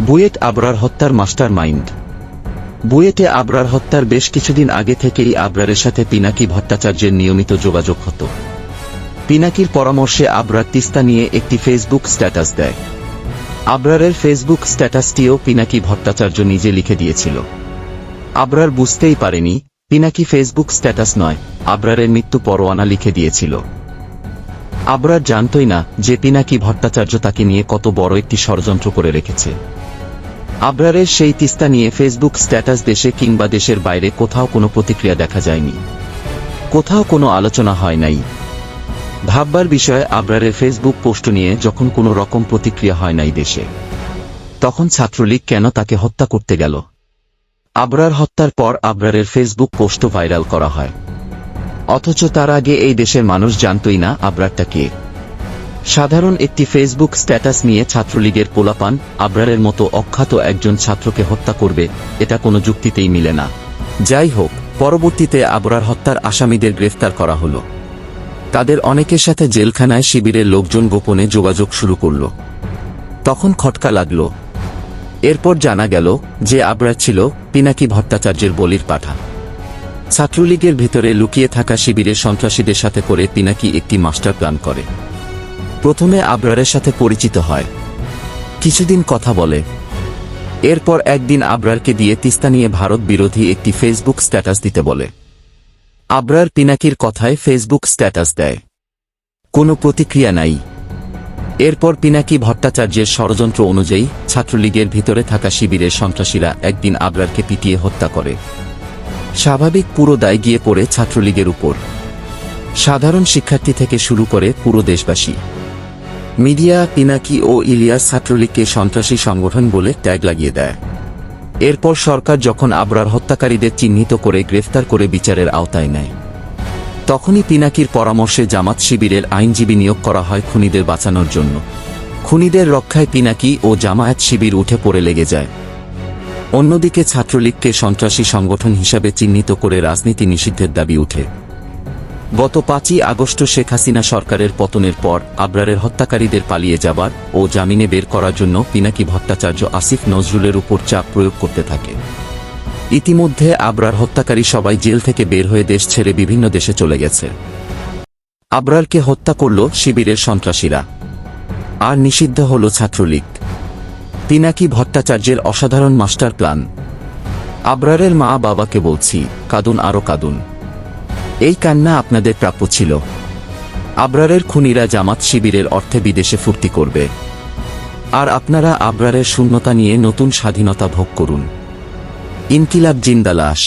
বুয়েট আবরার হত্যার master mind বুয়েটে আবরার হত্যার বেশ কিছুদিন আগে থেকেই আবরারের সাথে পিনাকি ভট্টাচার্যের নিয়মিত যোগাযোগ হতো। পিনাকির পরামর্শে আবরার তিস্তা নিয়ে একটি ফেসবুক স্ট্যাটাস দেয়। আবরারের ফেসবুক স্ট্যাটাসটিও পিনাকি ভট্টাচার্য নিজে লিখে দিয়েছিল। আবরার বুঝতেই পারেনি, পিনাকি ফেসবুক স্ট্যাটাস নয়, আবরারের মৃত্যু পরোয়ানা লিখে দিয়েছিল। আবরার জানতই না যে পিনাকি ভট্টাচার্য তাকে নিয়ে কত বড় একটি ষড়যন্ত্র করে রেখেছে। আবরারের সেই তিস্তা নিয়ে ফেসবুক স্ট্যাটাস দেশে কিংবা দেশের বাইরে কোথাও কোনো প্রতিক্রিয়া দেখা যায়নি। কোথাও কোনো আলোচনা হয় নাই। ভাববার বিষয়ে আবরারের ফেসবুক পোস্ট নিয়ে যখন কোনো রকম প্রতিক্রিয়া হয় নাই দেশে। তখন ছাত্রলীগ কেন তাকে হত্যা করতে গেল? আবরার হত্যার পর আবরারের ফেসবুক পোস্টও ভাইরাল করা হয়। অথচ তার আগে এই দেশের মানুষ জানতই না আবরারটা কে। সাধারণ একটি ফেসবুক স্ট্যাটাস নিয়ে ছাত্রলীগের পোলাপান, আবরারের মতো অখ্যাত একজন ছাত্রকে হত্যা করবে, এটা কোনো যুক্তিতেই মিলে না। যাই হোক, পরবর্তীতে আবরার হত্যার আসামিদের গ্রেফতার করা হলো। তাদের অনেকের সাথে জেলখানায় শিবিরের লোকজন গোপনে যোগাযোগ শুরু করল। তখন খটকা লাগল। এরপর জানা গেল যে আবরার ছিল পিনাকি ভট্টাচার্যের বলির পাঠা। ছাত্রলীগের ভিতরে লুকিয়ে থাকা শিবিরের সন্ত্রাসীদের সাথে করে পিনাকি একটি মাস্টার প্ল্যান করে। প্রথমে আবরারের সাথে পরিচিত হয়। কিছুদিন কথা বলে। এরপর একদিন আবরারকে দিয়ে তিস্তা নিয়ে ভারত বিরোধী একটি ফেসবুক স্ট্যাটাস দিতে বলে। আবরার পিনাকির কথায় ফেসবুক স্ট্যাটাস দেয়। কোনো প্রতিক্রিয়া নাই। এরপর পিনাকি ভট্টাচার্যের ষড়যন্ত্র অনুযায়ী ছাত্রলীগের ভিতরে থাকা শিবিরের সন্ত্রাসীরা একদিন আবরারকে পিটিয়ে হত্যা করে। স্বাভাবিক পুরো দায় গিয়ে পড়ে ছাত্রলীগের উপর। সাধারণ শিক্ষার্থী থেকে শুরু করে পুরো দেশবাসী। মিডিয়া, পিনাকি ও ইলিয়াস ছাত্রলীগকে সন্ত্রাসী সংগঠন বলে ট্যাগ লাগিয়ে দেয়। এরপর সরকার যখন আবরার হত্যাকারীদের চিহ্নিত করে গ্রেফতার করে বিচারের আওতায় নেয়। তখনই পিনাকির পরামর্শে জামাত শিবিরের আইনজীবী নিয়োগ করা হয় খুনিদের বাঁচানোর জন্য। খুনিদের রক্ষায় পিনাকি ও জামায়াত শিবির উঠে পড়ে লেগে যায়। অন্যদিকে ছাত্রলীগকে সন্ত্রাসী সংগঠন হিসাবে চিহ্নিত করে রাজনীতি নিষিদ্ধের দাবি উঠে। গত পাঁচই আগস্ট শেখ হাসিনা সরকারের পতনের পর আবরারের হত্যাকারীদের পালিয়ে যাবার ও জামিনে বের করার জন্য পিনাকি ভট্টাচার্য আসিফ নজরুলের উপর চাপ প্রয়োগ করতে থাকে। ইতিমধ্যে আবরার হত্যাকারী সবাই জেল থেকে বের হয়ে দেশ ছেড়ে বিভিন্ন দেশে চলে গেছে। আবরারকে হত্যা করল শিবিরের সন্ত্রাসীরা। আর নিষিদ্ধ হল ছাত্রলীগ। পিনাকি ভট্টাচার্যের অসাধারণ মাস্টার প্ল্যান আবরারের মা বাবাকে বলছি, কাদুন আরও কাদুন। এই কান্না আপনাদের প্রাপ্য ছিল। আবরারের খুনিরা জামাত শিবিরের অর্থে বিদেশে ফুর্তি করবে। আর আপনারা আবরারের শূন্যতা নিয়ে নতুন স্বাধীনতা ভোগ করুন। ইনকিলাব জিন্দালাস